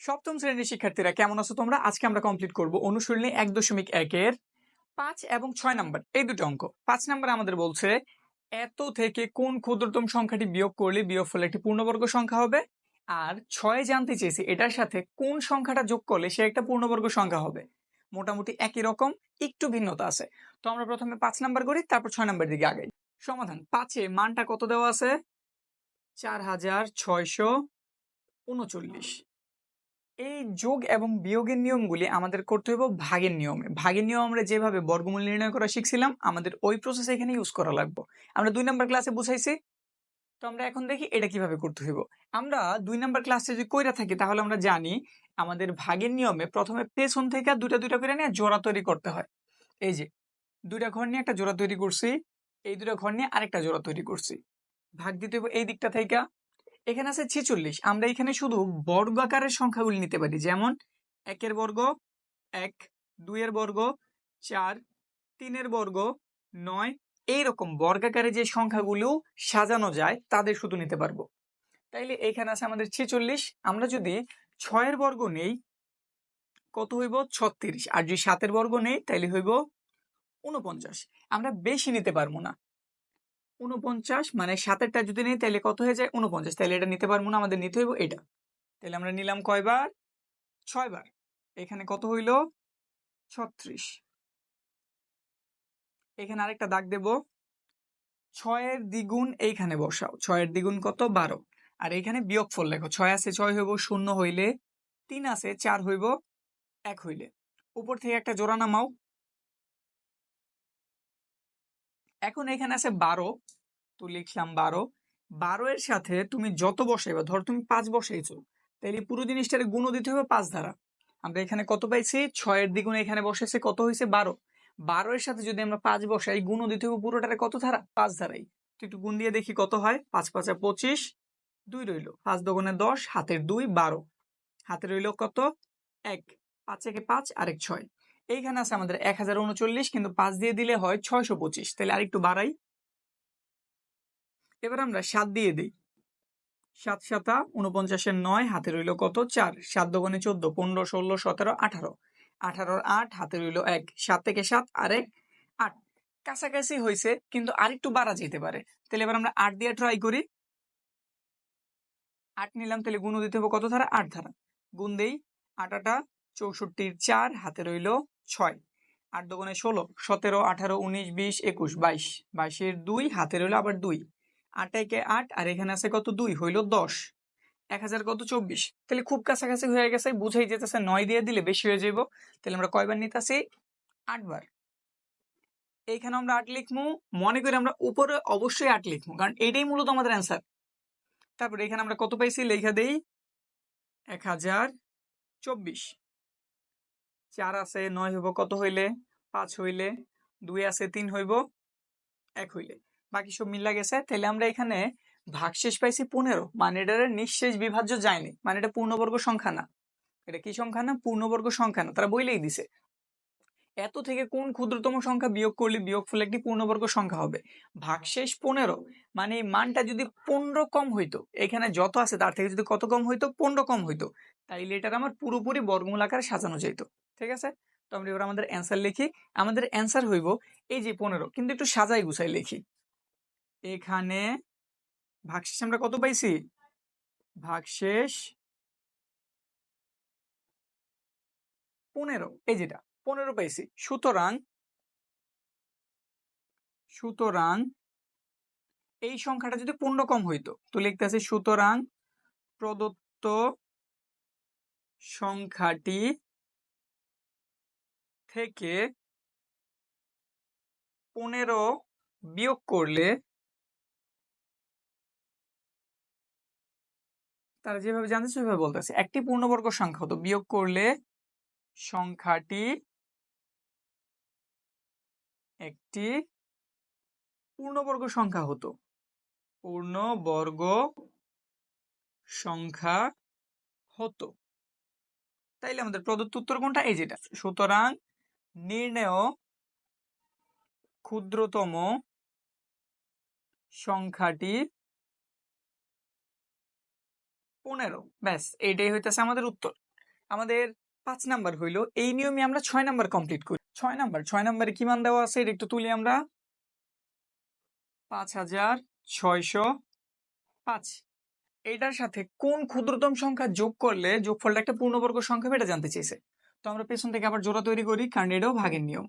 সপ্তম শ্রেণির শিক্ষার্থীরা কেমন আছো তোমরা? আজকে আমরা কমপ্লিট করব অনুশীলনী এক দশমিক একের পাঁচ এবং ছয় নাম্বার। এই দুটো অঙ্ক। পাঁচ নাম্বার আমাদের বলছে, এত থেকে কোন ক্ষুদ্রতম সংখ্যাটি বিয়োগ করলে বিয়োগ ফলে একটি পূর্ণবর্গ সংখ্যা হবে? আর ছয় জানতে চেয়েছি, এটার সাথে কোন সংখ্যাটা যোগ করলে সে একটা পূর্ণবর্গ সংখ্যা হবে? মোটামুটি একই রকম, একটু ভিন্নতা আছে। তো আমরা প্রথমে পাঁচ নাম্বার করি, তারপর ছয় নাম্বার দিকে আগাই। সমাধান, পাঁচে মানটা কত দেওয়া আছে? চার হাজার ছয়শো উনচল্লিশ। এই যোগ এবং বিয়োগের নিয়মগুলি আমাদের করতে হবে ভাগের নিয়মে। ভাগের নিয়ম আমরা যেভাবে বর্গমূল নির্ণয় করা শিখছিলাম, আমাদের ওই প্রসেস এখানে ইউজ করা লাগবে। আমরা দুই নম্বর ক্লাসে বুঝাইছি, তো আমরা এখন দেখি এটা কীভাবে করতে হইব। আমরা দুই নম্বর ক্লাসে যদি কইরা থাকি, তাহলে আমরা জানি আমাদের ভাগের নিয়মে প্রথমে পেছন থেকে দুটা দুটা করে নিয়ে জোড়া তৈরি করতে হয়। এই যে, দুইটা ঘর নিয়ে একটা জোড়া তৈরি করছি, এই দুটা ঘর নিয়ে আরেকটা জোড়া তৈরি করছি। ভাগ দিতে হবে এই দিকটা থেকে এখানে আছে ছেচল্লিশ। আমরা এখানে শুধু বর্গ আকারের সংখ্যাগুলি নিতে পারি। যেমন একের বর্গ, এক, দুইয়ের বর্গ, চার, তিনের বর্গ, নয়, এইরকম বর্গাকারে যে সংখ্যাগুলো সাজানো যায়, তাদের শুধু নিতে পারব। তাইলে এখানে আছে আমাদের ছেচল্লিশ। আমরা যদি ছয়ের বর্গ নেই, কত হইব? ছত্রিশ। আর যদি সাতের বর্গ নেই, তাইলে হইব উনপঞ্চাশ আমরা বেশি নিতে পারব না। উনপঞ্চাশ মানে সাতেরটা যদি নেই, তাহলে কত হয়ে যায়? উনপঞ্চাশ তাহলে এটা নিতে পারব না, আমাদের নিতে হইব এটা। তাহলে আমরা নিলাম কয়বার? ছয়বার। এখানে কত হইল? ছত্রিশ। এখানে আরেকটা দাগ দেব। ছয়ের দ্বিগুণ এইখানে বসাও। ছয়ের দ্বিগুণ কত? বারো। আর এখানে বিয়োগফল লেখো। ছয় আছে, ছয় হইব, শূন্য হইলে তিন আছে, চার হইব, এক হইলে। উপর থেকে একটা জোড়া নামাও। এখন এখানে আছে বারো। তো লিখলাম বারো। বারো এর সাথে তুমি যত বসাইবা, ধর তুমি পাঁচ বসাইছো তাহলে পুরো জিনিসটার গুণও দিতে হবে পাঁচ দ্বারা। আমরা এখানে কত পাইছি? ছয়ের দ্বিগুণ এখানে বসেছে কত হয়েছে বারো। বারো এর সাথে যদি আমরা পাঁচ বসাই, গুণও দিতে হবে পুরোটারে কত ধারা পাঁচ ধারাই তো একটু গুণ দিয়ে দেখি কত হয়? পাঁচ পাঁচা পঁচিশ, দুই রইল। পাঁচ দোকানে দশ, হাতের দুই, বারো। হাতে রইল কত? এক। পাঁচ একে পাঁচ, আরেক ছয়। এইখানে আছে আমাদের এক হাজার উনচল্লিশ, কিন্তু পাঁচ দিয়ে দিলে হয় ছয়শো পঁচিশ। তাহলে আরেকটু বাড়াই। এবার আমরা সাত দিয়ে দিই। সাত সাতা উনপঞ্চাশের নয়, হাতে রইল কত? চার। সাত দোকানে চোদ্দ, পনেরো, ষোলো, সতেরো, আঠারো। আঠারোর আট, হাতে রইল এক। সাত থেকে সাত, আর এক, আট। কাছাকাছি হয়েছে কিন্তু আরেকটু বাড়া যেতে পারে। তাহলে এবার আমরা আট দিয়ে ট্রাই করি। আট নিলাম, তাহলে গুণ দিতে হবে কত ধারা? আট ধারা। গুণ দেই, আটাটা, চৌষট্টির চার, হাতে রইল ছয়। আট দোকানে ষোলো, সতেরো, আঠারো, উনিশ, বিশ, একুশ, বাইশ। বাইশের দুই হাতে রইল আবার দুই। আট একে আট, আর এখানে আছে কত দুই? হইল দশ। এক হাজার কত চব্বিশ? তাহলে খুব কাছাকাছি হয়ে গেছে, বুঝাই যেতেছে নয় দিয়ে দিলে বেশি হয়ে যাইব। তাহলে আমরা কয়বার নিতেছি? আটবার। এইখানে আমরা আট লিখব মনে করি আমরা উপরে অবশ্যই আট লিখব কারণ এটাই মূলত আমাদের অ্যান্সার তারপরে এখানে আমরা কত পাইছি? লেখা দেই। এক হাজার চব্বিশ। চার আছে, নয় হইব, কত হইলে? পাঁচ হইলে। দুই আছে, তিন হইব, এক হইলে। বাকি সব মিলা গেছে। তাহলে আমরা এখানে ভাগশেষ পাইছি পনেরো। মানে এটার নিঃশেষ বিভাজ্য যায়নি মানে এটা পূর্ণবর্গ সংখ্যা না। এটা কি সংখ্যা না? পূর্ণবর্গ সংখ্যা না। তারা বইলেই দিছে। এত থেকে কোন ক্ষুদ্রতম সংখ্যা বিয়োগ করলে বিয়োগ ফলে একটি পূর্ণবর্গ সংখ্যা হবে? ভাগশেষ পনেরো মানে এই মানটা যদি পনেরো কম হইতো, এখানে যত আছে তার থেকে যদি কত কম হইতো? পনেরো কম হইতো। তাইলে এটার আমার পুরোপুরি বর্গমূল আকারে সাজানো যেত ঠিক আছে? তো আমরা এবার আমাদের অ্যান্সার লিখি। আমাদের অ্যান্সার হইব এই যে পনেরো, কিন্তু একটু সাজাই গুছাই লিখি। এখানে ভাগশেষ আমরা কত পাইছি? ভাগশেষ পনেরো, এই যেটা। পনেরো পাইছি সুতরাং সুতরাং এই সংখ্যাটা যদি পূর্ণ কম হইতো, তো লিখতে আছে সুতরাং প্রদত্ত সংখ্যাটি থেকে পনেরো বিয়োগ করলে তারা যেভাবে জানতে সেভাবে বলতেছে। একটি পূর্ণবর্গ সংখ্যা হতো। বিয়োগ করলে সংখ্যাটি একটি পূর্ণবর্গ সংখ্যা হতো। পূর্ণবর্গ সংখ্যা হতো। তাইলে আমাদের প্রদত্ত উত্তর কোনটা? এই যেটা। সুতরাং নির্ণেয় ক্ষুদ্রতম সংখ্যাটি পনেরো। ব্যাস, এইটাই হইতেছে আমাদের উত্তর। আমাদের পাঁচ নাম্বার হইল, এই নিয়মে আমরা ছয় নাম্বার কমপ্লিট করি। ছয় নাম্বার, ছয় নাম্বারে কি মান দেওয়া আছে? এটা একটু তুলি আমরা। পাঁচ হাজার ছয়শো পাঁচ। এটার সাথে কোন ক্ষুদ্রতম সংখ্যা যোগ করলে যোগফলটা একটা পূর্ণবর্গ সংখ্যা এটা জানতে চেয়েছে তো আমরা পেছন থেকে আবার জোড়া তৈরি করি, কারণ এটাও ভাগের নিয়ম।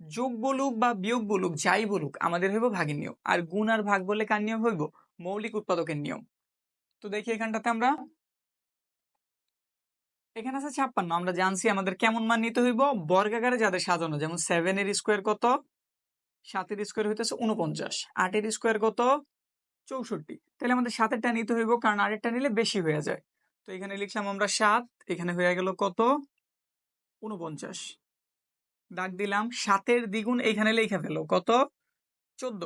যোগ বলুক বা বিয়োগ বলুক, যাই বলুক, আমাদের হইব ভাগের নিয়ম। আর গুণ আর ভাগ বলে কার নিয়ম হইব? মৌলিক উৎপাদকের নিয়ম। তো দেখি এখানটাতে আমরা এখানে আছে ছাপ্পান্ন। আমরা জানছি আমাদের কেমন মান নিতে হইব? বর্গাকারে যাদের সাজানো, যেমন সেভেন এর স্কোয়ার কত? সাতের স্কোয়ার হইতেছে উনপঞ্চাশ আটের স্কোয়ার কত? চৌষট্টি। তাহলে আমাদের সাতেরটা নিতে হইব, কারণ আটেরটা নিলে বেশি হয়ে যায়। তো এখানে লিখলাম আমরা সাত, এখানে হয়ে গেল কত? উনপঞ্চাশ দাগ দিলাম, সাতের দ্বিগুণ এইখানে লেখা ফেলো, কত? চোদ্দ।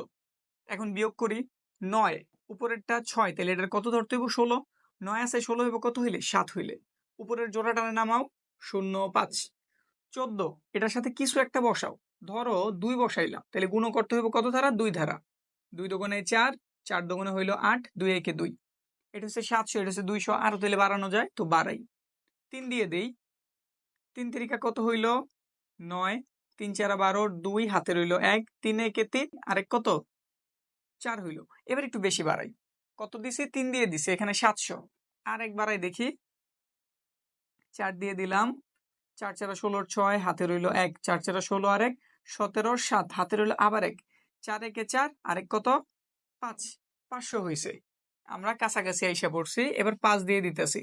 এখন বিয়োগ করি, নয়। উপরেরটা ছয়, তাহলে এটার কত ধরতে হইব? ষোলো। নয় আছে, ষোলো হইব কত হইলে? সাত হইলে। উপরের জোড়াটানে নামাও, শূন্য, পাঁচ। চোদ্দ, এটার সাথে কিছু একটা বসাও। ধরো দুই বসাইলাম, তাহলে গুণ করতে হইব কত ধারা? দুই ধারা। দুই দোকানে চার চার দোকানে হইল আট, দুই একে দুই। এটা হচ্ছে সাতশো, এটা হচ্ছে দুইশো, আরও তাহলে বাড়ানো যায় তো বাড়াই। তিন দিয়ে দেই। তিন তিরিকা কত হইল? নয়। তিন চারা বারো, দুই, হাতে রইল এক। তিন একে তিন, আরেক কত? চার হইল। এবার একটু বেশি বাড়াই। কত দিছে? তিন দিয়ে দিছে, এখানে সাতশো। আর এক বাড়াই দেখি। চার দিয়ে দিলাম। চার চারা ষোলোর ছয়, হাতে রইল এক। চার চারা ষোলো আর এক সতেরোর সাত, হাতে রইল আবার এক। চার একে চার আরেক কত? পাঁচ। পাঁচশো হয়েছে আমরা কাছাকাছি আইসা পড়ছি, এবার পাঁচ দিয়ে দিতেছি।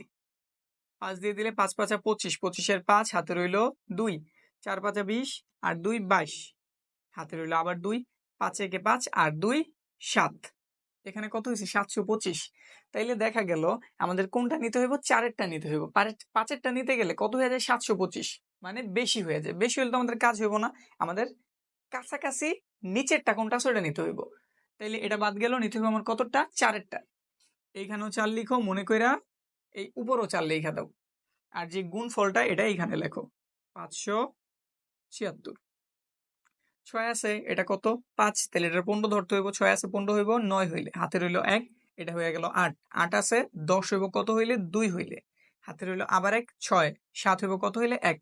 পাঁচ দিয়ে দিলে পাঁচ পাঁচা পঁচিশ, পঁচিশের পাঁচ, হাতে রইল দুই। চার পাঁচা বিশ, আর দুই বাইশ। হাতে রইল আবার দুই, পাঁচ একে পাঁচ, আর দুই সাত। এখানে কত হয়েছে? সাতশো পঁচিশ। তাইলে দেখা গেল, আমাদের কোনটা নিতে হইব? চারেরটা নিতে হইব। পাঁচেরটা নিতে গেলে কত হয়ে যায়? সাতশো পঁচিশ। মানে বেশি হয়ে যায়। বেশি হলে তো আমাদের কাজ হইব না। আমাদের কাছাকাছি নিচেরটা কোনটা আছে, ওটা নিতে হইব। তাইলে এটা বাদ গেল, নিতে হইব আমার কতটা চারেরটা। এইখানেও চার লিখো, মনে কইরা এই উপরও চার লেখা দাও। আর যে গুণ ফলটা এটা এইখানে লেখো। পাঁচশো ছিয়াত্তর। ছয় আছে, এটা কত? পাঁচ। তাহলে এটার পনেরো ধরতে হইব, ছয় আছে, পনেরো হইব, নয় হইলে। হাতে রইল এক, এটা হয়ে গেল আট। আট আছে, দশ হইব, কত হইলে? দুই হইলে। হাতে রইল আবার এক, ছয়। সাত হইব, কত হইলে? এক।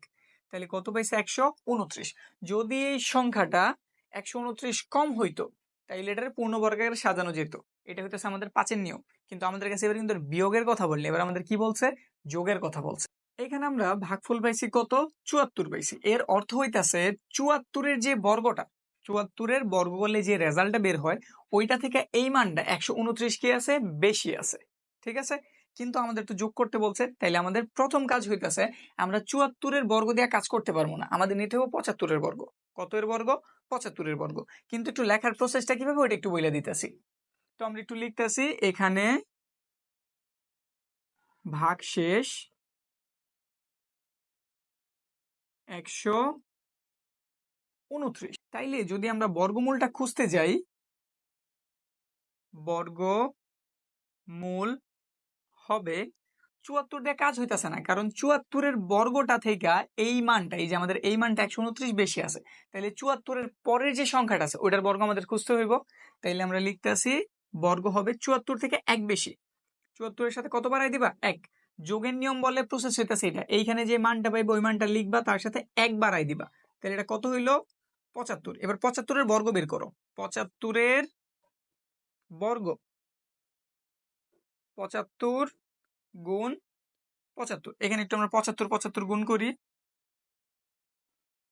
তাহলে কত পাইছে? একশো উনত্রিশ। যদি এই সংখ্যাটা একশো উনত্রিশ কম হইতো, তাইলে এটার পূর্ণবর্গের সাজানো যেত। এটা হইতেছে আমাদের পাঁচের নিয়ম। কিন্তু আমাদের কাছে এবার কিন্তু বিয়োগের কথা বললে, এবার আমাদের কি বলছে? যোগের কথা বলছে। এখানে আমরা ভাগফল পাইছি কত? চুয়াত্তর পাইছি। এর অর্থ হইতাছে চুয়াত্তরের যে বর্গটা, চুয়াত্তরের বর্গ করলে যে রেজাল্টটা বের হয়, ওইটা থেকে এই মানটা একশো উনত্রিশ কি আছে? বেশি আছে। ঠিক আছে? কিন্তু আমাদের তো যোগ করতে বলছে, তাইলে আমাদের প্রথম কাজ হইতাছে আমরা চুয়াত্তরের বর্গ দিয়ে কাজ করতে পারব না। আমাদের নিতে হবে পঁচাত্তরের বর্গ। কত এর বর্গ? পঁচাত্তরের বর্গ। কিন্তু একটু লেখার প্রসেসটা কীভাবে ওইটা একটু বলে দিতেছি। তো আমরা একটু লিখতেছি, এখানে ভাগ শেষ একশো উনত্রিশ। তাইলে যদি আমরা বর্গমূলটা খুঁজতে যাই বর্গ মূল হবে চুয়াত্তর দিয়ে কাজ হইতাছে না, কারণ চুয়াত্তরের বর্গটা থেকে এই মানটা, এই যে আমাদের এই মানটা একশো উনত্রিশ বেশি আছে, তাইলে চুয়াত্তরের পরের যে সংখ্যাটা আছে, ওইটার বর্গ আমাদের খুঁজতে হইব। তাইলে আমরা লিখতেছি বর্গ হবে চুয়াত্তর থেকে এক বেশি। চুয়াত্তরের সাথে কত বাড়াই দিবা? এক। যোগের নিয়ম বলে প্রসেস হইতাছে এটা। এইখানে যে মানটা পাইবে, ওই মানটা লিখবা, তার সাথে এক বাড়াই দিবা। তাহলে এটা কত হইল? পঁচাত্তর। এবার পঁচাত্তরের বর্গ বের করো। পঁচাত্তরের বর্গ পঁচাত্তর গুণ পঁচাত্তর। এখানে একটু আমরা পঁচাত্তর পঁচাত্তর গুণ করি।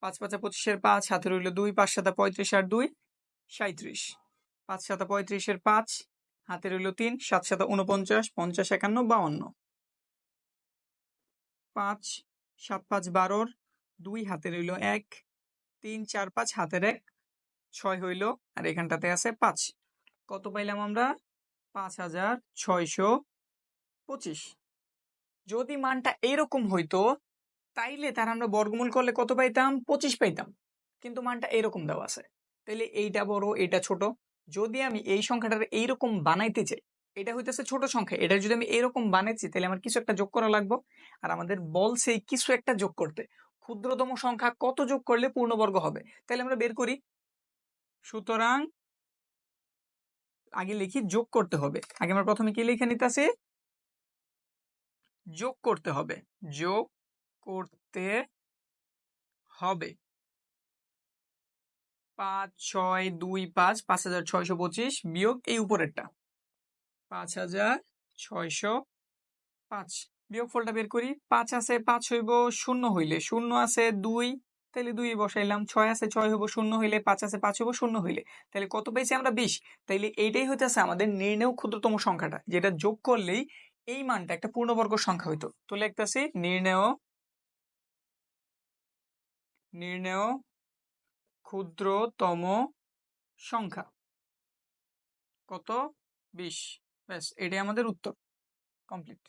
পাঁচ পাঁচা পঁচিশের পাঁচ হাতে রইল দুই, পাঁচ সাতা পঁয়ত্রিশ আর দুই সাঁত্রিশ পাঁচ সাতা পঁয়ত্রিশের পাঁচ হাতে রইল তিন, সাত সাতা উনপঞ্চাশ পঞ্চাশ, একান্ন, বাউন্ন। পাঁচ, সাত পাঁচ বারোর দুই হাতে রইল এক, তিন, চার, পাঁচ হাতের এক, ছয় হইল, আর এখানটাতে আছে পাঁচ। কত পাইলাম আমরা? পাঁচ হাজার ছয়শো পঁচিশ। যদি মানটা এরকম হইতো, তাইলে তার আমরা বর্গমূল করলে কত পাইতাম? পঁচিশ পাইতাম। কিন্তু মানটা এরকম দেওয়া আছে। তাইলে এইটা বড় এটা ছোট। যদি আমি এই সংখ্যাটার এইরকম বানাইতে চাই এটা হইতেছে ছোট সংখ্যা। এটা যদি আমি এরকম বানাইছি, তাহলে আমার কিছু একটা যোগ করা লাগবে। আর আমাদের বলছে কিছু একটা যোগ করতে। ক্ষুদ্রতম সংখ্যা কত যোগ করলে পূর্ণবর্গ হবে? তাহলে আমরা বের করি। সুতরাং আগে লিখি যোগ করতে হবে। আগে আমরা প্রথমে কি লিখে নিতেছি? যোগ করতে হবে। যোগ করতে হবে। পাঁচ, ছয়, দুই, পাঁচ পাঁচ হাজার ছয়শো পঁচিশ বিয়োগ এই উপরেরটা। পাঁচ হাজার ছয়শো পাঁচ। বিয়োগফলটা বের করি। পাঁচ আছে, পাঁচ হইব শূন্য হইলে। শূন্য আছে দুই তাহলে দুই বসাইলাম। ছয় আছে ছয় হইব শূন্য হইলে, পাঁচ আছে পাঁচ হইব শূন্য হইলে। তাহলে কত পেয়েছি আমরা? বিশ। তাইলে এইটাই হইতেছে আমাদের নির্ণেয় ক্ষুদ্রতম সংখ্যাটা, যেটা যোগ করলেই এই মানটা একটা পূর্ণবর্গ সংখ্যা হইতো। তো লিখতেছি, নির্ণেয় নির্ণেয় ক্ষুদ্রতম সংখ্যা। কত? বিশ। ব্যাস এটাই আমাদের উত্তর কমপ্লিট